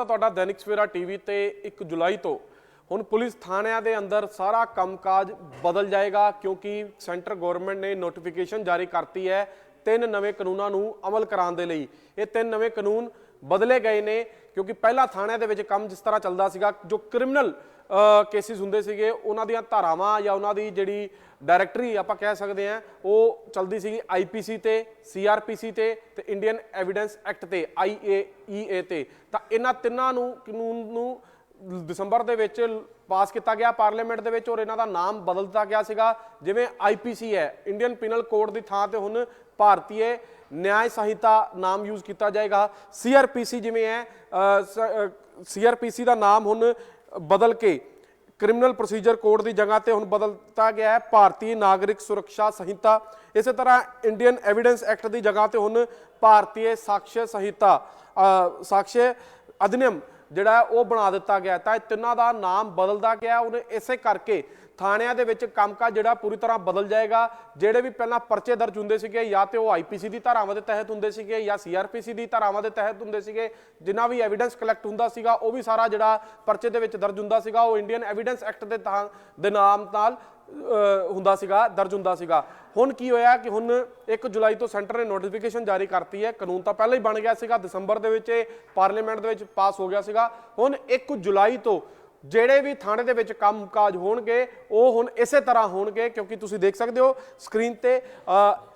ਹੈ ਤੁਹਾਡਾ ਦੈਨਿਕ ਸਵੇਰਾ ਟੀਵੀ ਤੇ 1 ਜੁਲਾਈ ਤੋਂ ਹੁਣ ਪੁਲਿਸ ਥਾਣਿਆਂ ਦੇ ਅੰਦਰ ਸਾਰਾ ਕੰਮਕਾਜ ਬਦਲ ਜਾਏਗਾ ਕਿਉਂਕਿ ਸੈਂਟਰ ਗਵਰਨਮੈਂਟ ਨੇ ਨੋਟੀਫਿਕੇਸ਼ਨ ਜਾਰੀ ਕਰਤੀ ਹੈ ਤਿੰਨ ਨਵੇਂ ਕਾਨੂੰਨਾਂ ਨੂੰ ਅਮਲ ਕਰਾਉਣ ਦੇ ਲਈ। ਇਹ ਤਿੰਨ ਨਵੇਂ ਕਾਨੂੰਨ ਬਦਲੇ ਗਏ ਨੇ, ਕਿਉਂਕਿ ਪਹਿਲਾਂ ਥਾਣਿਆਂ ਦੇ ਵਿੱਚ ਕੰਮ ਜਿਸ ਤਰ੍ਹਾਂ ਚੱਲਦਾ ਸੀਗਾ, ਜੋ ਕ੍ਰਿਮੀਨਲ ਕੇਸਿਸ ਹੁੰਦੇ ਸੀਗੇ, ਉਹਨਾਂ ਦੀਆਂ ਧਾਰਾਵਾਂ ਜਾਂ ਉਹਨਾਂ ਦੀ ਜਿਹੜੀ ਡਾਇਰੈਕਟਰੀ ਆਪਾਂ ਕਹਿ ਸਕਦੇ ਹਾਂ, ਉਹ ਚਲਦੀ ਸੀਗੀ ਆਈਪੀਸੀ ਤੇ ਸੀਆਰਪੀਸੀ ਤੇ ਤੇ ਇੰਡੀਅਨ ਐਵੀਡੈਂਸ ਐਕਟ ਤੇ ਆਈਏਈਏ ਤੇ। ਤਾਂ ਇਹਨਾਂ ਤਿੰਨਾਂ ਨੂੰ, ਕਾਨੂੰਨ ਨੂੰ ਦਸੰਬਰ ਦੇ ਵਿੱਚ ਪਾਸ ਕੀਤਾ ਗਿਆ, ਪਾਰਲੀਮੈਂਟ ਦੇ ਵਿੱਚ ਔਰ ਇਹਨਾਂ ਦਾ ਨਾਮ ਬਦਲ ਦਿੱਤਾ ਗਿਆ ਸੀਗਾ, ਜਿਵੇਂ ਆਈਪੀਸੀ ਹੈ ਇੰਡੀਅਨ ਪੀਨਲ ਕੋਡ ਦੀ ਥਾਂ ਤੇ ਹੁਣ ਭਾਰਤੀ ਨਿਆਂ ਸੰਹਿਤਾ ਨਾਮ ਯੂਜ਼ ਕੀਤਾ ਜਾਏਗਾ। ਸੀਆਰਪੀਸੀ ਜਿਵੇਂ ਹੈ ਸੀਆਰਪੀਸੀ ਦਾ ਨਾਮ ਹੁਣ ਬਦਲ ਕੇ ਕ੍ਰਿਮੀਨਲ ਪ੍ਰੋਸੀਜਰ ਕੋਡ ਦੀ ਜਗ੍ਹਾ ਤੇ ਹੁਣ ਬਦਲਤਾ ਗਿਆ ਹੈ। ਭਾਰਤੀ ਨਾਗਰਿਕ ਸੁਰੱਖਿਆ ਸੰਹਿਤਾ। ਇਸੇ ਤਰ੍ਹਾਂ ਇੰਡੀਅਨ ਐਵੀਡੈਂਸ ਐਕਟ ਦੀ ਜਗ੍ਹਾ ਤੇ ਹੁਣ ਭਾਰਤੀ ਸਾਕਸ਼ ਸੰਹਿਤਾ ਅ, ਸਾਕਸ਼ ਅਧਿਨਿਯਮ ਜਿਹੜਾ ਉਹ ਬਣਾ ਦਿੱਤਾ ਗਿਆ ਤਾਂ ਇਹ ਤਿੰਨਾਂ ਦਾ ਨਾਮ ਬਦਲਦਾ ਗਿਆ ਉਹਨੇ ਇਸੇ ਕਰਕੇ ਥਾਣਿਆਂ ਦੇ ਵਿੱਚ ਕੰਮਕਾਜ ਜਿਹੜਾ ਪੂਰੀ ਤਰ੍ਹਾਂ ਬਦਲ ਜਾਏਗਾ। ਜਿਹੜੇ ਵੀ ਪਹਿਲਾਂ ਪਰਚੇ ਦਰਜ ਹੁੰਦੇ ਸੀਗੇ, ਜਾਂ ਤੇ ਉਹ ਆਈਪੀਸੀ ਦੀ ਧਾਰਾਵਾਂ ਦੇ ਤਹਿਤ ਹੁੰਦੇ ਸੀਗੇ, ਜਾਂ ਸੀਆਰਪੀਸੀ ਦੀ ਧਾਰਾਵਾਂ ਦੇ ਤਹਿਤ ਹੁੰਦੇ ਸੀਗੇ, ਜਿੰਨਾ ਵੀ ਐਵੀਡੈਂਸ ਕਲੈਕਟ ਹੁੰਦਾ ਸੀਗਾ, ਉਹ ਵੀ ਸਾਰਾ ਜਿਹੜਾ ਪਰਚੇ ਦੇ ਵਿੱਚ ਦਰਜ ਹੁੰਦਾ ਸੀਗਾ, ਉਹ ਇੰਡੀਅਨ ਐਵੀਡੈਂਸ ਐਕਟ ਦੇ ਤਾਂ ਦੇ ਨਾਮ ਨਾਲ ਹੁੰਦਾ ਸੀਗਾ ਦਰਜ ਹੁੰਦਾ ਸੀਗਾ। ਹੁਣ ਕੀ ਹੋਇਆ ਕਿ ਹੁਣ 1 ਜੁਲਾਈ ਤੋਂ ਸੈਂਟਰ ਨੇ ਨੋਟੀਫਿਕੇਸ਼ਨ ਜਾਰੀ ਕਰਤੀ ਹੈ। ਕਾਨੂੰਨ ਤਾਂ ਪਹਿਲਾਂ ਹੀ ਬਣ ਗਿਆ ਸੀਗਾ। ਦਸੰਬਰ ਦੇ ਵਿੱਚ ਇਹ ਪਾਰਲੀਮੈਂਟ ਦੇ ਵਿੱਚ ਪਾਸ ਹੋ ਗਿਆ ਸੀਗਾ। ਹੁਣ 1 ਜੁਲਾਈ ਤੋਂ ਜਿਹੜੇ ਵੀ ਥਾਣੇ ਦੇ ਵਿੱਚ ਕੰਮਕਾਜ ਹੋਣਗੇ ਉਹ ਹੁਣ ਇਸੇ ਤਰ੍ਹਾਂ ਹੋਣਗੇ ਕਿਉਂਕਿ ਤੁਸੀਂ ਦੇਖ ਸਕਦੇ ਹੋ ਸਕਰੀਨ ਤੇ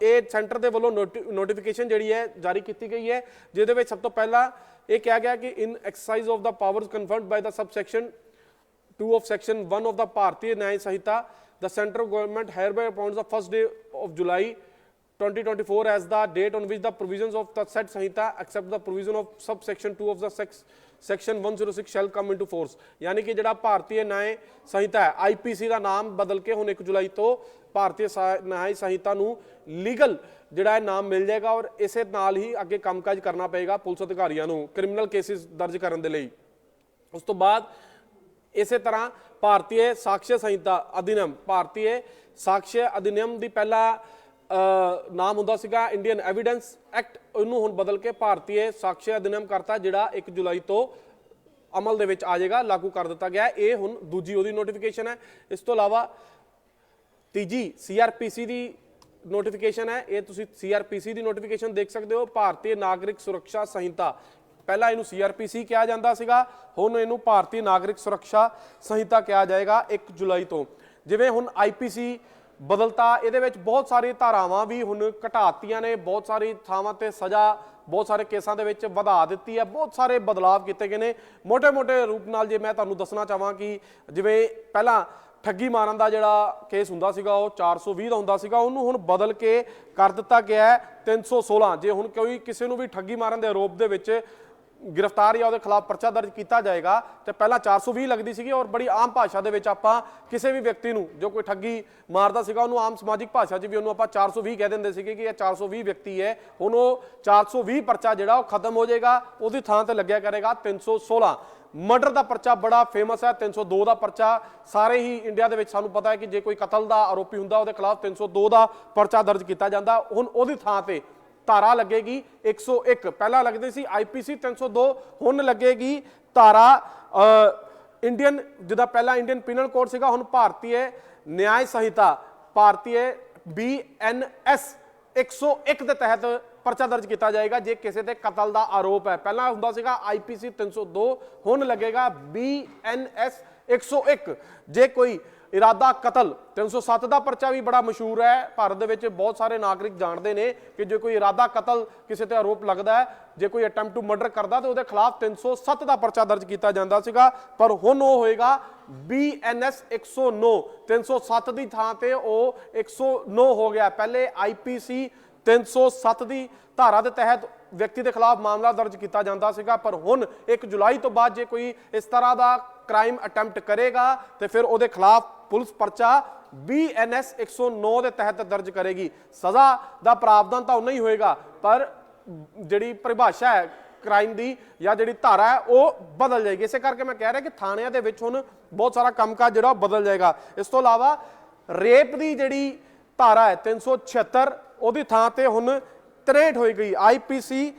ਇਹ ਸੈਂਟਰ ਦੇ ਵੱਲੋਂ ਨੋਟੀਫਿਕੇਸ਼ਨ ਜਿਹੜੀ ਹੈ ਜਾਰੀ ਕੀਤੀ ਗਈ ਹੈ ਜਿਹਦੇ ਵਿੱਚ ਸਭ ਤੋਂ ਪਹਿਲਾਂ ਇਹ ਕਿਹਾ ਗਿਆ ਕਿ in exercise of the powers confirmed by the subsection 2 of section 1 of the Bharatiya Nyaya Sahita, the central government hereby appoints the first day of July 2024 as the date on which the provisions of the said Sahita except the provision of subsection 2 of the sex, section 106 shall come into force ਯਾਨੀ ਕਿ ਜਿਹੜਾ ਭਾਰਤੀ ਨਿਆਏ ਸੰਹਿਤਾ ਹੈ IPC ਦਾ ਨਾਮ ਬਦਲ ਕੇ ਹੁਣ 1 ਜੁਲਾਈ ਤੋਂ ਭਾਰਤੀ ਸਾ- ਨਿਆਏ ਸੰਹਿਤਾ ਨੂੰ ਲੀਗਲ ਜਿਹੜਾ ਹੈ ਨਾਮ ਮਿਲ ਜਾਏਗਾ ਔਰ ਇਸੇ ਨਾਲ ਹੀ ਅੱਗੇ ਕੰਮਕਾਜ ਕਰਨਾ ਪਏਗਾ ਪੁਲਿਸ ਅਧਿਕਾਰੀਆਂ ਨੂੰ ਕ੍ਰਿਮੀਨਲ ਕੇਸਿਸ ਦਰਜ ਕਰਨ ਦੇ ਲਈ ਉਸ ਤੋਂ ਬਾਅਦ ਇਸੇ ਤਰ੍ਹਾਂ ਭਾਰਤੀ ਸਾਕਸ਼ ਸੰਹਿਤਾ ਅਧਿਨਿਯਮ ਭਾਰਤੀ ਸਾਕਸ਼ ਅਧਿਨਿਯਮ ਦੀ ਪਹਿਲਾ ਨਾਮ ਹੁੰਦਾ ਸੀਗਾ ਇੰਡੀਅਨ ਐਵੀਡੈਂਸ ਐਕਟ ਇਹਨੂੰ ਹੁਣ ਬਦਲ ਕੇ ਭਾਰਤੀ ਸਾਕਸ਼ ਅਧਿਨਿਯਮ ਕਰਤਾ, ਜਿਹੜਾ 1 ਜੁਲਾਈ ਤੋਂ ਅਮਲ ਦੇ ਵਿੱਚ ਆ ਜਾਏਗਾ, ਲਾਗੂ ਕਰ ਦਿੱਤਾ ਗਿਆ। ਇਹ ਹੁਣ ਦੂਜੀ ਉਹਦੀ ਨੋਟੀਫਿਕੇਸ਼ਨ ਹੈ। ਇਸ ਤੋਂ ਇਲਾਵਾ ਤੀਜੀ ਸੀਆਰਪੀਸੀ ਦੀ ਨੋਟੀਫਿਕੇਸ਼ਨ ਹੈ। ਇਹ ਤੁਸੀਂ ਸੀਆਰਪੀਸੀ ਦੀ ਨੋਟੀਫਿਕੇਸ਼ਨ ਦੇਖ ਸਕਦੇ ਹੋ। ਭਾਰਤੀ ਨਾਗਰਿਕ ਸੁਰੱਖਿਆ ਸੰਹਿਤਾ ਪਹਿਲਾਂ ਇਹਨੂੰ ਸੀਆਰਪੀਸੀ ਕਿਹਾ ਜਾਂਦਾ ਸੀਗਾ, ਹੁਣ ਇਹਨੂੰ ਭਾਰਤੀ ਨਾਗਰਿਕ ਸੁਰੱਖਿਆ ਸੰਹਿਤਾ ਕਿਹਾ ਜਾਏਗਾ 1 ਜੁਲਾਈ ਤੋਂ। ਜਿਵੇਂ ਹੁਣ ਆਈਪੀਸੀ ਬਦਲਤਾ, ਇਹਦੇ ਵਿੱਚ ਬਹੁਤ ਸਾਰੀ ਧਾਰਾਵਾਂ ਵੀ ਹੁਣ ਘਟਾਤੀਆਂ ਨੇ, ਬਹੁਤ ਸਾਰੀ ਥਾਵਾਂ ਤੇ ਸਜ਼ਾ, ਬਹੁਤ ਸਾਰੇ ਕੇਸਾਂ ਦੇ ਵਿੱਚ ਵਧਾ ਦਿੱਤੀ ਹੈ, ਬਹੁਤ ਸਾਰੇ ਬਦਲਾਵ ਕੀਤੇ ਗਏ ਨੇ। ਮੋਟੇ ਮੋਟੇ ਰੂਪ ਨਾਲ ਜੇ ਮੈਂ ਤੁਹਾਨੂੰ ਦੱਸਣਾ ਚਾਹਾਂ ਕਿ ਜਿਵੇਂ ਪਹਿਲਾਂ ਠੱਗੀ ਮਾਰਨ ਦਾ ਜਿਹੜਾ ਕੇਸ ਹੁੰਦਾ ਸੀਗਾ, ਉਹ 420 ਦਾ ਹੁੰਦਾ ਸੀਗਾ, ਉਹਨੂੰ ਹੁਣ ਬਦਲ ਕੇ ਕਰ ਦਿੱਤਾ ਗਿਆ ਹੈ 316 ਜੇ ਹੁਣ ਕੋਈ ਕਿਸੇ ਨੂੰ ਵੀ ਠੱਗੀ ਮਾਰਨ ਦੇ ਆਰੋਪ ਦੇ ਵਿੱਚ ਗ੍ਰਿਫਤਾਰ ਜਾਂ ਉਹਦੇ ਖਿਲਾਫ ਪਰਚਾ ਦਰਜ ਕੀਤਾ ਜਾਏਗਾ, ਤੇ ਪਹਿਲਾਂ 420 ਲੱਗਦੀ ਸੀਗੀ ਔਰ ਬੜੀ ਆਮ ਭਾਸ਼ਾ ਦੇ ਵਿੱਚ ਆਪਾਂ ਕਿਸੇ ਵੀ ਵਿਅਕਤੀ ਨੂੰ, ਜੋ ਕੋਈ ਠੱਗੀ ਮਾਰਦਾ ਸੀਗਾ, ਉਹਨੂੰ ਆਮ ਸਮਾਜਿਕ ਭਾਸ਼ਾ 'ਚ ਵੀ ਉਹਨੂੰ ਆਪਾਂ 420 ਕਹਿ ਦਿੰਦੇ ਸੀਗੇ ਕਿ ਇਹ 420 ਵਿਅਕਤੀ ਹੈ, ਹੁਣ ਉਹ 420 ਪਰਚਾ ਜਿਹੜਾ ਉਹ ਖਤਮ ਹੋ ਜਾਏਗਾ, ਉਹਦੀ ਥਾਂ ਤੇ ਲੱਗਿਆ ਕਰੇਗਾ 316 ਮਰਡਰ ਦਾ ਪਰਚਾ ਬੜਾ ਫੇਮਸ ਹੈ 302 ਦਾ ਪਰਚਾ। ਸਾਰੇ ਹੀ ਇੰਡੀਆ ਦੇ ਵਿੱਚ ਸਾਨੂੰ ਪਤਾ ਹੈ ਕਿ ਜੇ ਕੋਈ ਕਤਲ ਦਾ ਆਰੋਪੀ ਹੁੰਦਾ, ਉਹਦੇ ਖਿਲਾਫ 302 ਦਾ ਪਰਚਾ ਦਰਜ ਕੀਤਾ ਜਾਂਦਾ। ਹੁਣ ਉਹਦੀ ਥਾਂ ਤੇ ਧਾਰਾ ਲੱਗੇਗੀ 101 ਪਹਿਲਾਂ ਲੱਗਦੀ ਸੀ ਆਈਪੀਸੀ 302 ਹੁਣ ਲੱਗੇਗੀ ਧਾਰਾ ਇੰਡੀਅਨ ਜਿਹਦਾ ਪਹਿਲਾਂ ਇੰਡੀਅਨ ਪਿਨਲ ਕੋਡ ਸੀਗਾ, ਹੁਣ ਭਾਰਤੀ ਨਿਆਂ ਸੰਹਿਤਾ ਭਾਰਤੀ ਬੀਐਨਐਸ 101 ਦੇ ਤਹਿਤ ਪਰਚਾ ਦਰਜ ਕੀਤਾ ਜਾਏਗਾ, ਜੇ ਕਿਸੇ ਤੇ ਕਤਲ ਦਾ ਆਰੋਪ ਹੈ। ਪਹਿਲਾਂ ਹੁੰਦਾ ਸੀਗਾ ਆਈਪੀਸੀ 302 ਹੁਣ ਲੱਗੇਗਾ ਬੀਐਨਐਸ 101 ਜੇ ਕੋਈ ਇਰਾਦਾ ਕਤਲ। 307 ਦਾ ਪਰਚਾ ਵੀ ਬੜਾ ਮਸ਼ਹੂਰ ਹੈ। ਭਾਰਤ ਦੇ ਵਿੱਚ ਬਹੁਤ ਸਾਰੇ ਨਾਗਰਿਕ ਜਾਣਦੇ ਨੇ ਕਿ ਜੇ ਕੋਈ ਇਰਾਦਾ ਕਤਲ ਕਿਸੇ ਤੇ ਆਰੋਪ ਲੱਗਦਾ ਹੈ, ਜੇ ਕੋਈ ਅਟੈਂਪਟ ਟੂ ਮਰਡਰ ਕਰਦਾ ਤੇ ਉਹਦੇ ਖਿਲਾਫ 307 ਦਾ ਪਰਚਾ ਦਰਜ ਕੀਤਾ ਜਾਂਦਾ ਸੀਗਾ। ਪਰ ਹੁਣ ਉਹ ਹੋਏਗਾ BNS 109 307 ਦੀ ਥਾਂ ਤੇ ਉਹ 109 ਹੋ ਗਿਆ। ਪਹਿਲੇ IPC 307 ਦੀ ਧਾਰਾ ਦੇ ਤਹਿਤ ਵਿਅਕਤੀ ਦੇ ਖਿਲਾਫ ਮਾਮਲਾ ਦਰਜ ਕੀਤਾ ਜਾਂਦਾ ਸੀਗਾ। ਪਰ ਹੁਣ 1 ਜੁਲਾਈ ਤੋਂ ਬਾਅਦ ਜੇ ਕੋਈ ਇਸ ਤਰ੍ਹਾਂ ਦਾ ਕ੍ਰਾਈਮ ਅਟੈਂਪਟ ਕਰੇਗਾ ਤੇ ਫਿਰ ਉਹਦੇ ਖਿਲਾਫ ਪੁਲਿਸ ਪਰਚਾ BNS 109 ਦੇ ਤਹਿਤ ਦਰਜ ਕਰੇਗੀ। ਸਜ਼ਾ ਦਾ ਪ੍ਰਾਵਧਾਨ ਤਾਂ ਉਨਾ ਹੀ ਹੋਏਗਾ, ਪਰ ਜਿਹੜੀ ਪਰਿਭਾਸ਼ਾ ਹੈ, ਕ੍ਰਾਈਮ ਦੀ ਜਾਂ ਜਿਹੜੀ ਧਾਰਾ ਹੈ, ਉਹ ਬਦਲ ਜਾਏਗੀ। ਇਸੇ ਕਰਕੇ ਮੈਂ ਕਹਿ ਰਿਹਾ ਕਿ ਥਾਣਿਆਂ ਦੇ ਵਿੱਚ ਹੁਣ ਬਹੁਤ ਸਾਰਾ ਕੰਮਕਾਜ ਜਿਹੜਾ ਉਹ ਬਦਲ ਜਾਏਗਾ। ਇਸ ਤੋਂ ਇਲਾਵਾ ਰੇਪ ਦੀ ਜਿਹੜੀ ਧਾਰਾ ਹੈ 376 ਉਹਦੀ ਥਾਂ ਤੇ ਹੁਣ 63 ਹੋਈ ਗਈ। ਆਈਪੀਸੀ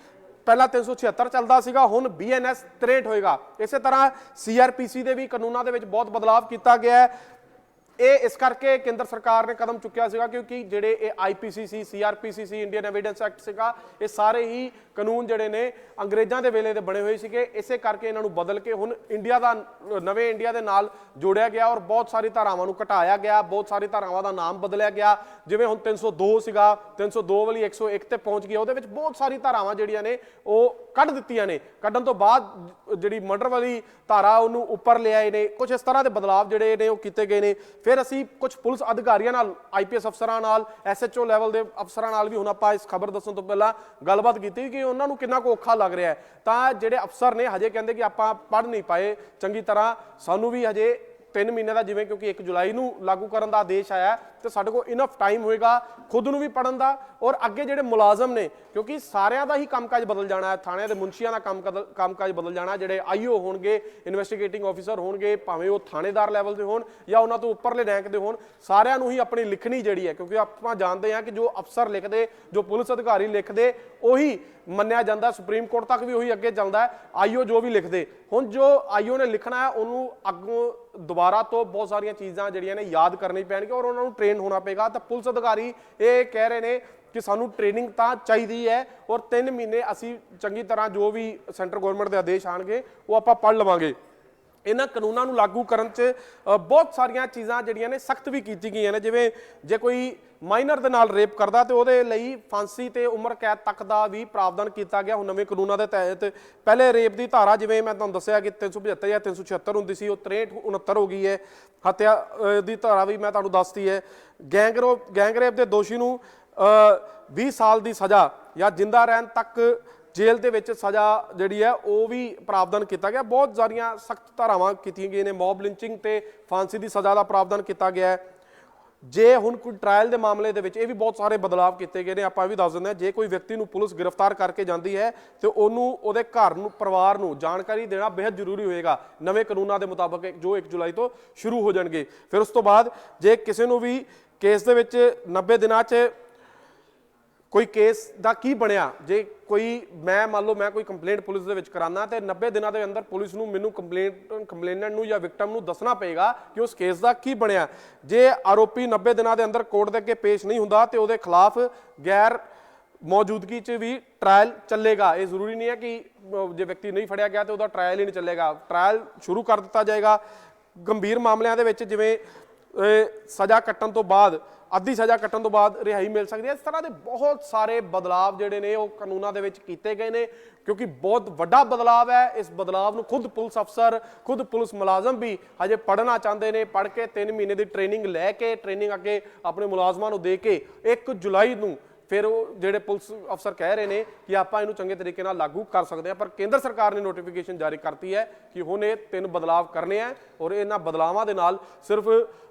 ਪਹਿਲਾਂ 376 ਚੱਲਦਾ ਸੀਗਾ, ਹੁਣ ਬੀਐਨਐਸ 63 ਹੋਏਗਾ। ਇਸੇ ਤਰ੍ਹਾਂ ਸੀਆਰਪੀਸੀ ਦੇ ਵੀ ਕਾਨੂੰਨਾਂ ਦੇ ਵਿੱਚ ਬਹੁਤ ਬਦਲਾਅ ਕੀਤਾ ਗਿਆ ਹੈ। ਇਹ ਇਸ ਕਰਕੇ ਕੇਂਦਰ ਸਰਕਾਰ ਨੇ ਕਦਮ ਚੁੱਕਿਆ ਸੀਗਾ ਕਿਉਂਕਿ ਜਿਹੜੇ ਇਹ ਆਈਪੀਸੀ ਸੀ ਸੀਆਰਪੀਸੀ ਸੀ ਇੰਡੀਅਨ ਐਵੀਡੈਂਸ ਐਕਟ ਸੀਗਾ, ਇਹ ਸਾਰੇ ਹੀ ਕਾਨੂੰਨ ਜਿਹੜੇ ਨੇ ਅੰਗਰੇਜ਼ਾਂ ਦੇ ਵੇਲੇ ਦੇ ਬਣੇ ਹੋਏ ਸੀਗੇ। ਇਸੇ ਕਰਕੇ ਇਹਨਾਂ ਨੂੰ ਬਦਲ ਕੇ ਹੁਣ ਇੰਡੀਆ ਦਾ, ਨਵੇਂ ਇੰਡੀਆ ਦੇ ਨਾਲ ਜੋੜਿਆ ਗਿਆ ਔਰ ਬਹੁਤ ਸਾਰੀ ਧਾਰਾਵਾਂ ਨੂੰ ਘਟਾਇਆ ਗਿਆ, ਬਹੁਤ ਸਾਰੀ ਧਾਰਾਵਾਂ ਦਾ ਨਾਮ ਬਦਲਿਆ ਗਿਆ। ਜਿਵੇਂ ਹੁਣ 302 ਸੀਗਾ 302 ਵਾਲੀ 101 ਤੇ ਪਹੁੰਚ ਗਈ, ਉਹਦੇ ਵਿੱਚ ਬਹੁਤ ਸਾਰੀ ਧਾਰਾਵਾਂ ਜਿਹੜੀਆਂ ਨੇ, ਉਹ ਕੱਢ ਦਿੱਤੀਆਂ ਨੇ। ਕੱਢਣ ਤੋਂ ਬਾਅਦ ਜਿਹੜੀ ਮਰਡਰ ਵਾਲੀ ਧਾਰਾ, ਉਹਨੂੰ ਉੱਪਰ ਲਿਆਏ ਨੇ। ਕੁਝ ਇਸ ਤਰ੍ਹਾਂ ਦੇ ਬਦਲਾਅ ਜਿਹੜੇ ਨੇ, ਉਹ ਕੀਤੇ ਗਏ ਨੇ। ਫਿਰ ਅਸੀਂ ਕੁਝ ਪੁਲਿਸ ਅਧਿਕਾਰੀਆਂ ਨਾਲ ਆਈਪੀਐਸ ਅਫਸਰਾਂ ਨਾਲ ਐਸਐਚਓ ਲੈਵਲ ਦੇ ਅਫਸਰਾਂ ਨਾਲ ਵੀ ਹੁਣ ਆਪਾਂ ਇਸ ਖਬਰ ਦੱਸਣ ਤੋਂ ਪਹਿਲਾਂ ਗੱਲਬਾਤ ਕੀਤੀ ਕਿ ਉਹਨਾਂ ਨੂੰ ਕਿੰਨਾ ਕੁ ਔਖਾ ਲੱਗ ਰਿਹਾ ਹੈ। ਤਾਂ ਜਿਹੜੇ ਅਫਸਰ ਨੇ, ਹਜੇ ਕਹਿੰਦੇ ਕਿ ਆਪਾਂ ਪੜ੍ਹ ਨਹੀਂ ਪਾਏ। ਚੰਗੀ ਤਰ੍ਹਾਂ ਸਾਨੂੰ ਵੀ ਹਜੇ 3 ਮਹੀਨੇ ਦਾ ਜਿਵੇਂ ਕਿਉਂਕਿ 1 ਜੁਲਾਈ ਨੂੰ ਲਾਗੂ ਕਰਨ ਦਾ ਆਦੇਸ਼ ਆਇਆ ਹੈ, ਤੇ ਸਾਡੇ ਕੋਲ ਇਨਫ ਟਾਈਮ ਹੋਏਗਾ ਖੁਦ ਨੂੰ ਵੀ ਪੜਨ ਦਾ ਔਰ ਅੱਗੇ ਜਿਹੜੇ ਮੁਲਾਜ਼ਮ ਨੇ ਕਿਉਂਕਿ ਸਾਰਿਆਂ ਦਾ ਹੀ ਕੰਮਕਾਜ ਬਦਲ ਜਾਣਾ ਹੈ ਥਾਣਿਆਂ ਦੇ ਮੁਨਸ਼ੀਆਂ ਦਾ ਕੰਮ ਕਦਲ- ਕੰਮਕਾਜ ਬਦਲ ਜਾਣਾ ਜਿਹੜੇ ਆਈਓ ਹੋਣਗੇ ਇਨਵੈਸਟੀਗੇਟਿੰਗ ਆਫੀਸਰ ਹੋਣਗੇ ਭਾਵੇਂ ਉਹ ਥਾਣੇਦਾਰ ਲੈਵਲ ਦੇ ਹੋਣ ਜਾਂ ਉਹਨਾਂ ਤੋਂ ਉੱਪਰਲੇ ਰੈਂਕ ਦੇ ਹੋਣ ਸਾਰਿਆਂ ਨੂੰ ਹੀ ਆਪਣੀ ਲਿਖਣੀ ਜਿਹੜੀ ਹੈ ਕਿਉਂਕਿ ਆਪਾਂ ਜਾਣਦੇ ਹਾਂ ਕਿ ਜੋ ਅਫਸਰ ਲਿਖਦੇ ਜੋ ਪੁਲਿਸ ਅਧਿਕਾਰੀ ਲਿਖਦੇ ਉਹੀ ਮੰਨਿਆ ਜਾਂਦਾ ਸੁਪਰੀਮ ਕੋਰਟ ਤੱਕ ਵੀ ਉਹੀ ਅੱਗੇ ਚੱਲਦਾ ਹੈ ਆਈਓ ਜੋ ਵੀ ਲਿਖਦੇ। ਹੁਣ ਜੋ ਆਈਓ ਨੇ ਲਿਖਣਾ ਹੈ ਉਹਨੂੰ ਅੱਗੋਂ ਦੁਬਾਰਾ ਤੋਂ ਬਹੁਤ ਸਾਰੀਆਂ ਚੀਜ਼ਾਂ ਜਿਹੜੀਆਂ ਨੇ ਯਾਦ ਕਰਨੀ ਪੈਣਗੀਆਂ ਔਰ ਉਹਨਾਂ ਨੂੰ ਟ੍ਰੇਨ ਹੋਣਾ ਪਏਗਾ। ਤਾਂ ਪੁਲਿਸ ਅਧਿਕਾਰੀ ਇਹ ਕਹਿ ਰਹੇ ਨੇ ਕਿ ਸਾਨੂੰ ਟ੍ਰੇਨਿੰਗ ਤਾਂ ਚਾਹੀਦੀ ਹੈ ਔਰ 3 ਮਹੀਨੇ ਅਸੀਂ ਚੰਗੀ ਤਰ੍ਹਾਂ ਜੋ ਵੀ ਸੈਂਟਰ ਗਵਰਨਮੈਂਟ ਦੇ ਆਦੇਸ਼ ਆਣਗੇ, ਉਹ ਆਪਾਂ ਪੜ੍ਹ ਲਵਾਂਗੇ। ਇਹਨਾਂ ਕਾਨੂੰਨਾਂ ਨੂੰ ਲਾਗੂ ਕਰਨ 'ਚ ਬਹੁਤ ਸਾਰੀਆਂ ਚੀਜ਼ਾਂ ਜਿਹੜੀਆਂ ਨੇ ਸਖਤ ਵੀ ਕੀਤੀ ਗਈਆਂ ਨੇ। ਜਿਵੇਂ ਜੇ ਕੋਈ ਮਾਈਨਰ ਦੇ ਨਾਲ ਰੇਪ ਕਰਦਾ ਤੇ ਉਹਦੇ ਲਈ ਫਾਂਸੀ ਤੇ ਉਮਰ ਕੈਦ ਤੱਕ ਦਾ ਵੀ ਪ੍ਰਾਵਧਾਨ ਕੀਤਾ ਗਿਆ। ਹੁਣ ਨਵੇਂ ਕਾਨੂੰਨਾਂ ਦੇ ਤਹਿਤ ਪਹਿਲੇ ਰੇਪ ਦੀ ਧਾਰਾ ਜਿਵੇਂ ਮੈਂ ਤੁਹਾਨੂੰ ਦੱਸਿਆ ਕਿ 375 ਜਾਂ 376 ਹੁੰਦੀ ਸੀ ਉਹ 63 69 ਹੋ ਗਈ ਹੈ। ਹੱਤਿਆ ਦੀ ਧਾਰਾ ਵੀ ਮੈਂ ਤੁਹਾਨੂੰ ਦੱਸਤੀ ਹੈ। ਗੈਂਗਰੋ ਗੈਂਗਰੇਪ ਦੇ ਦੋਸ਼ੀ ਨੂੰ ਅ, 20 ਸਾਲ ਦੀ ਸਜ਼ਾ ਜਾਂ ਜਿੰਦਾ ਰਹਿਣ ਤੱਕ ਜੇਲ੍ਹ ਦੇ ਵਿੱਚ ਸਜ਼ਾ ਜਿਹੜੀ ਹੈ ਉਹ ਵੀ ਪ੍ਰਾਵਧਾਨ ਕੀਤਾ ਗਿਆ। ਬਹੁਤ ਸਾਰੀਆਂ ਸਖਤ ਧਾਰਾਵਾਂ ਕੀਤੀਆਂ ਗਈਆਂ ਨੇ। ਮੌਬ ਲਿੰਚਿੰਗ ਤੇ ਫਾਂਸੀ ਦੀ ਸਜ਼ਾ ਦਾ ਪ੍ਰਾਵਧਾਨ ਕੀਤਾ ਗਿਆ ਹੈ। ਜੇ ਹੁਣ ਕੋਈ ਟ੍ਰਾਇਲ ਦੇ ਮਾਮਲੇ ਦੇ ਵਿੱਚ ਇਹ ਵੀ ਬਹੁਤ ਸਾਰੇ ਬਦਲਾਅ ਕੀਤੇ ਗਏ ਨੇ, ਆਪਾਂ ਇਹ ਵੀ ਦੱਸ ਦਿੰਦੇ ਹਾਂ, ਜੇ ਕੋਈ ਵਿਅਕਤੀ ਨੂੰ ਪੁਲਿਸ ਗ੍ਰਿਫਤਾਰ ਕਰਕੇ ਜਾਂਦੀ ਹੈ, ਤੇ ਉਹਨੂੰ, ਉਹਦੇ ਘਰ ਨੂੰ, ਪਰਿਵਾਰ ਨੂੰ ਜਾਣਕਾਰੀ ਦੇਣਾ ਬੇहद ਜ਼ਰੂਰੀ ਹੋਏਗਾ। ਨਵੇਂ ਕਾਨੂੰਨਾਂ ਦੇ ਮੁਤਾਬਕ ਜੋ 1 ਜੁਲਾਈ ਤੋਂ ਸ਼ੁਰੂ ਹੋ ਜਾਣਗੇ। ਫਿਰ ਉਸ ਤੋਂ ਬਾਅਦ ਜੇ ਕਿਸੇ ਨੂੰ ਵੀ ਕੇਸ ਦੇ ਵਿੱਚ 90 ਦਿਨਾਂ 'ਚ ਕੋਈ ਕੇਸ ਦਾ ਕੀ ਬਣਿਆ? ਜੇ ਕੋਈ, ਮੈਂ ਮੰਨ ਲਓ ਮੈਂ ਕੋਈ ਕੰਪਲੇਂਟ ਪੁਲਿਸ ਦੇ ਵਿੱਚ ਕਰਾਨਾ ਤੇ 90 ਦਿਨਾਂ ਦੇ ਅੰਦਰ ਪੁਲਿਸ ਨੂੰ ਮੈਨੂੰ ਕੰਪਲੇਂਟ ਕੰਪਲੇਨੈਂਟ ਨੂੰ ਜਾਂ ਵਿਕਟਮ ਨੂੰ ਦੱਸਣਾ ਪਏਗਾ ਕਿ ਉਸ ਕੇਸ ਦਾ ਕੀ ਬਣਿਆ। ਜੇ ਆਰੋਪੀ 90 ਦਿਨਾਂ ਦੇ ਅੰਦਰ ਕੋਰਟ ਦੇ ਅੱਗੇ ਪੇਸ਼ ਨਹੀਂ ਹੁੰਦਾ ਤੇ ਉਹਦੇ ਖਿਲਾਫ ਗੈਰ ਮੌਜੂਦਗੀ 'ਚ ਵੀ ਟ੍ਰਾਇਲ ਚੱਲੇਗਾ। ਇਹ ਜ਼ਰੂਰੀ ਨਹੀਂ ਹੈ ਕਿ ਜੇ ਵਿਅਕਤੀ ਨਹੀਂ ਫੜਿਆ ਗਿਆ ਤੇ ਉਹਦਾ ਟ੍ਰਾਇਲ ਹੀ ਨਹੀਂ ਚੱਲੇਗਾ। ਟ੍ਰਾਇਲ ਸ਼ੁਰੂ ਕਰ ਦਿੱਤਾ ਜਾਏਗਾ। ਗੰਭੀਰ ਮਾਮਲਿਆਂ ਦੇ ਵਿੱਚ ਜਿਵੇਂ ਸਜ਼ਾ ਕੱਟਣ ਤੋਂ ਬਾਅਦ ਅੱਧੀ ਸਜ਼ਾ ਕੱਟਣ ਤੋਂ ਬਾਅਦ ਰਿਹਾਈ ਮਿਲ ਸਕਦੀ ਹੈ। ਇਸ ਤਰ੍ਹਾਂ ਦੇ ਬਹੁਤ ਸਾਰੇ ਬਦਲਾਵ ਜਿਹੜੇ ਨੇ, ਉਹ ਕਾਨੂੰਨਾਂ ਦੇ ਵਿੱਚ ਕੀਤੇ ਗਏ ਨੇ, ਕਿਉਂਕਿ ਬਹੁਤ ਵੱਡਾ ਬਦਲਾਵ ਹੈ। ਇਸ ਬਦਲਾਵ ਨੂੰ ਖੁਦ ਪੁਲਿਸ ਅਫਸਰ, ਖੁਦ ਪੁਲਿਸ ਮੁਲਾਜ਼ਮ ਵੀ ਹਜੇ ਪੜ੍ਹਨਾ ਚਾਹੁੰਦੇ ਨੇ। ਪੜ੍ਹ ਕੇ 3 ਮਹੀਨੇ ਦੀ ਟ੍ਰੇਨਿੰਗ ਲੈ ਕੇ, ਟ੍ਰੇਨਿੰਗ ਅੱਗੇ ਆਪਣੇ ਮੁਲਾਜ਼ਮਾਂ ਨੂੰ ਦੇ ਕੇ 1 ਜੁਲਾਈ ਨੂੰ ਫਿਰ ਉਹ ਜਿਹੜੇ ਪੁਲਿਸ ਅਫਸਰ ਕਹਿ ਰਹੇ ਨੇ ਕਿ ਆਪਾਂ ਇਹਨੂੰ ਚੰਗੇ ਤਰੀਕੇ ਨਾਲ ਲਾਗੂ ਕਰ ਸਕਦੇ ਹਾਂ, ਪਰ ਕੇਂਦਰ ਸਰਕਾਰ ਨੇ ਨੋਟੀਫਿਕੇਸ਼ਨ ਜਾਰੀ ਕਰਤੀ ਹੈ ਕਿ ਹੁਣ ਇਹ ਤਿੰਨ ਬਦਲਾਅ ਕਰਨੇ ਆ ਔਰ ਇਹਨਾਂ ਬਦਲਾਵਾਂ ਦੇ ਨਾਲ ਸਿਰਫ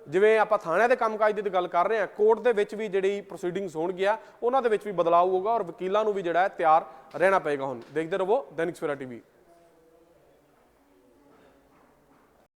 ਜਿਵੇਂ ਆਪਾਂ ਥਾਣਿਆਂ ਦੇ ਕੰਮਕਾਜ ਦੀ ਗੱਲ ਕਰ ਰਹੇ ਹਾਂ, ਕੋਰਟ ਦੇ ਵਿੱਚ ਵੀ ਜਿਹੜੀ ਪ੍ਰੋਸੀਡਿੰਗਸ ਹੋਣਗੀਆਂ, ਉਹਨਾਂ ਦੇ ਵਿੱਚ ਵੀ ਬਦਲਾਅ ਹੋਊਗਾ ਔਰ ਵਕੀਲਾਂ ਨੂੰ ਵੀ ਜਿਹੜਾ ਹੈ ਤਿਆਰ ਰਹਿਣਾ ਪਏਗਾ ਹੁਣ। ਦੇਖਦੇ ਰਹੋ ਦੈਨਿਕ ਸਵੇਰਾ ਟੀਵੀ।